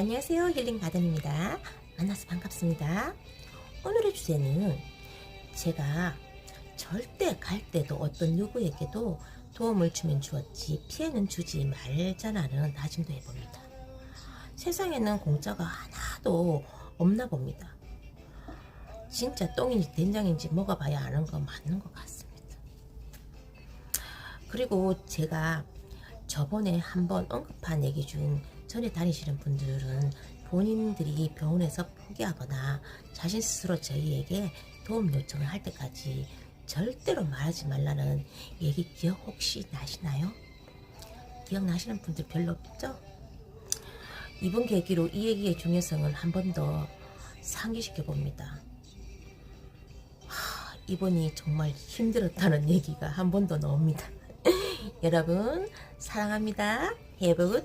안녕하세요. 힐링 가든입니다. 만나서 반갑습니다. 오늘의 주제는 제가 절대 갈 때도 어떤 누구에게도 도움을 주면 주었지 피해는 주지 말자라는 다짐도 해봅니다. 세상에는 공짜가 하나도 없나 봅니다. 진짜 똥인지 된장인지 먹어봐야 아는 거 맞는 것 같습니다. 그리고 제가 저번에 한번 언급한 얘기 중 전에 다니시는 분들은 본인들이 병원에서 포기하거나 자신 스스로 저희에게 도움 요청을 할 때까지 절대로 말하지 말라는 얘기 기억 혹시 나시나요? 기억나시는 분들 별로 없죠? 이번 계기로 이 얘기의 중요성을 한 번 더 상기시켜 봅니다. 하, 이번이 정말 힘들었다는 얘기가 한 번 더 나옵니다. 여러분 사랑합니다. Have.